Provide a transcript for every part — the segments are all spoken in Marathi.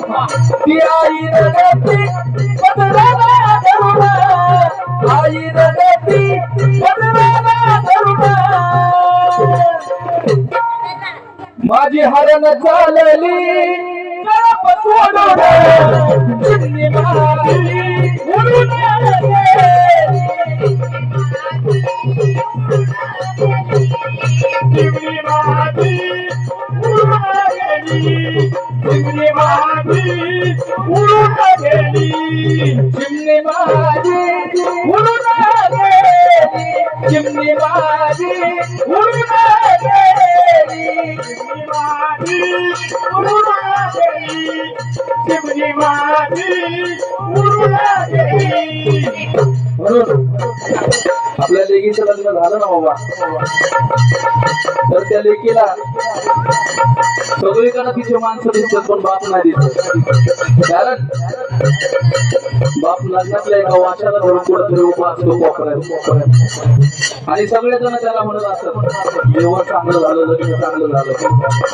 ती आई रडते पदराला करुणा आई रडते पदराला करुणा माझी हरण चालली कळप सोडून गेली चिमणी माझी उडून गेली चिमणी माझी उडून गेली चिमणी माझी उडून गेली चिमणी माझी उडून गेली आपल्या लेकीचं लग्न झालं ना बाबा. तर त्या लेकीला सगळीकडे तिचे माणसं दिसतात पण बाप नाही दिसत. कारण बाप लग्नातल्या एका वाशाला धरून कुठेतरी उभा असतो कोपऱ्यात. आणि सगळेजण त्याला म्हणत असतात जेवण चांगलं झालं लग्न चांगलं झालं.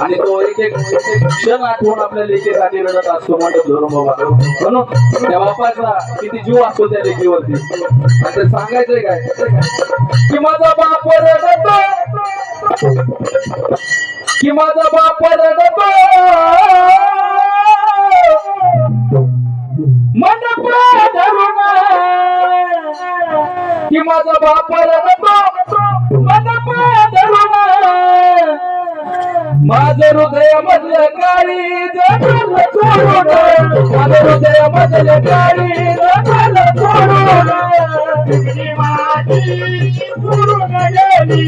आणि तो एक एक एक एक क्षण आठवून आपल्या लेकीसाठी रडत असतो म्हणत धरून बाबा. म्हणून त्या बापाचा किती जीव असतो त्या लेकीवरती. आणि ते सांगायचंय काय? की माझा बाप रडतो. कि माझा बाप रडतो. मन धरून कि माझा बाप रडतो. मन धरून माझं हृदय मधलं काळी जगल सोडून माझं हृदय मधलं काळी सोडून चिमणी माझी उडून गेली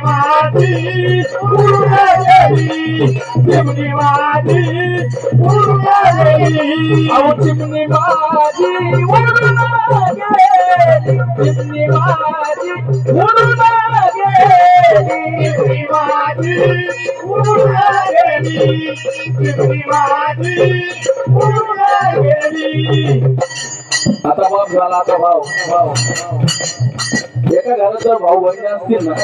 माझी उडून गेली माझी उडून अहो चिमणी माझी उडून गेली चिमणी माझी उडून गेली चिमणी माझी उडून गेली माझी उडून आता बाप झाला आता भाव. एका घरात जर भाऊ बहिणी असतील ना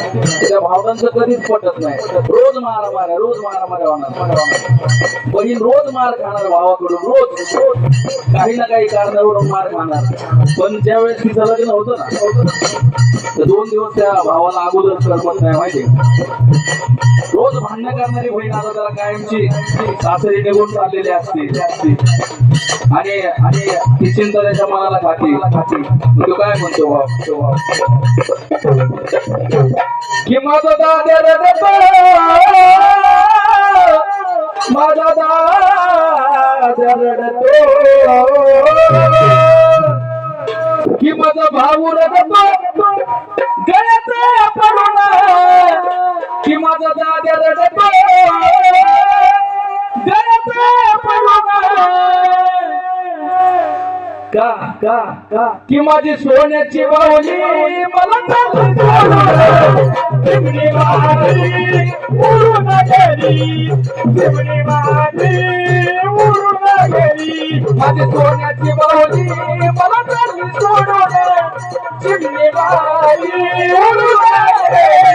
त्या भावांचं कधीच पटत नाही. रोज मारा मारा रोज मारा मारा होणार. बहीण रोज मार खाणार भावाकडून रोज रोज. काही ना काही कारणावरून मार खाणार. पण ज्यावेळेस तिचं लग्न होतं ना तर दोन दिवस त्या भावाला अगोदर सरपत नाही माहिती रोज भांडणं करणारी बहीण आता त्याला कायमची सासरी निघून चाललेली असते. आणि आणि ती चिंता त्याच्या मनाला खाती. तो काय म्हणतो बाबा कि माझा दाद्या रडतो माझा दाद्या रडतो कि माझा भाऊ रडतो गळ्यात पडून. कि माझा दाद्या रडतो गळ्यात पडून. का का का? की माझी सोन्याची बावली? मला चिमणी माझी उडून गेली चिमणी उडून गेली माझी सोन्याची बावली मला चालली सोडून चिमणी उडून गेली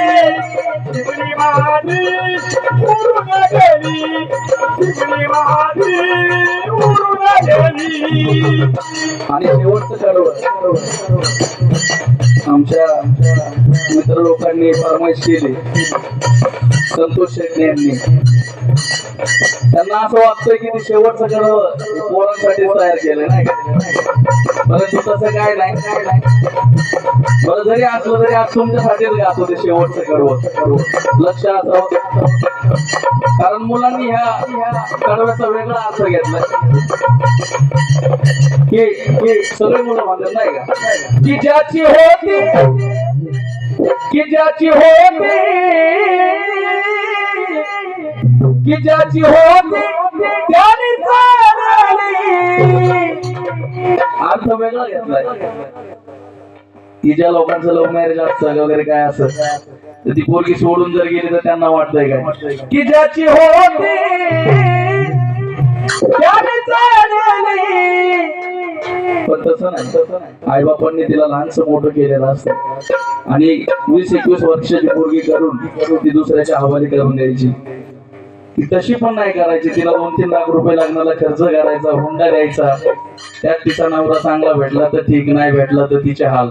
चिमणी उडून गेली चिमणी आणि शेवटचं ठरवलं. आमच्या मित्र लोकांनी फरमाईश केली. संतोष शेट्टी यांनी. त्यांना असं वाटतंय की मी शेवटचं ठरवलं. पोरांसाठी तयार केलं नाही परंतु तसं काय नाही. बरं जरी असलं तरी आज तुमच्यासाठीच गातो ते शेवटचं कडवट लक्ष असं कारण मुलांनी ह्या कडव्याचा वेगळा अर्थ घेतलाय की सगळे मुलं म्हणतात नाही का? की ज्याची होती की ज्याची होती की ज्याची होती त्याने अर्थ वेगळा घेतलाय. की ज्या लोकांचं लव्ह मॅरेज असतं वगैरे काय असं तर ती पोरगी सोडून जर गेली तर त्यांना वाटतंय काय? की ज्याची होती पण तसं नाही तसं नाही. आई बापांनी तिला लहानस मोठं केलेलं असतं. आणि वीस एकवीस वर्षाची पोरगी करून ती दुसऱ्याच्या हवाली करून द्यायची. ती तशी पण नाही करायची. तिला दोन तीन लाख रुपये लग्नाला खर्च करायचा हुंडा द्यायचा. त्यात तिचा नवरा चांगला भेटला तर ठीक नाही भेटला तर तिचे हाल.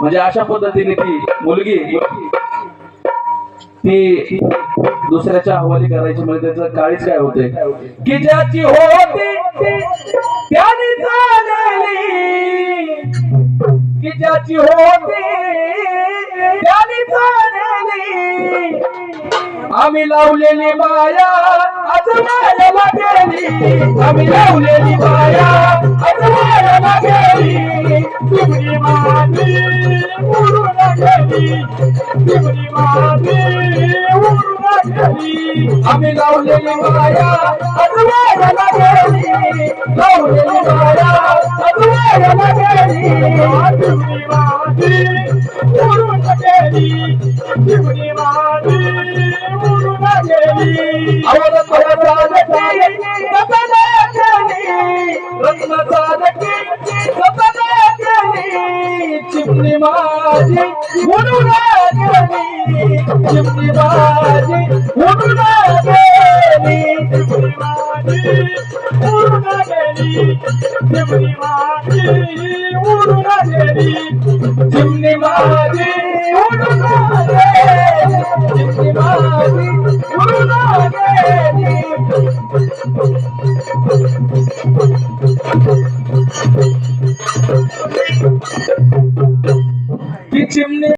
म्हणजे अशा पद्धतीने ती मुलगी ती दुसऱ्याच्या हवाली करायची म्हणजे त्याचं काळीच काय होते? की ज्याची होती ज्याची होती आम्ही लावलेली माया गेली आम्ही लावलेली माया गेली आम्ही लावलेली माया आज गेली लावलेली माया आज गेली तुमची माती गेली Yeah.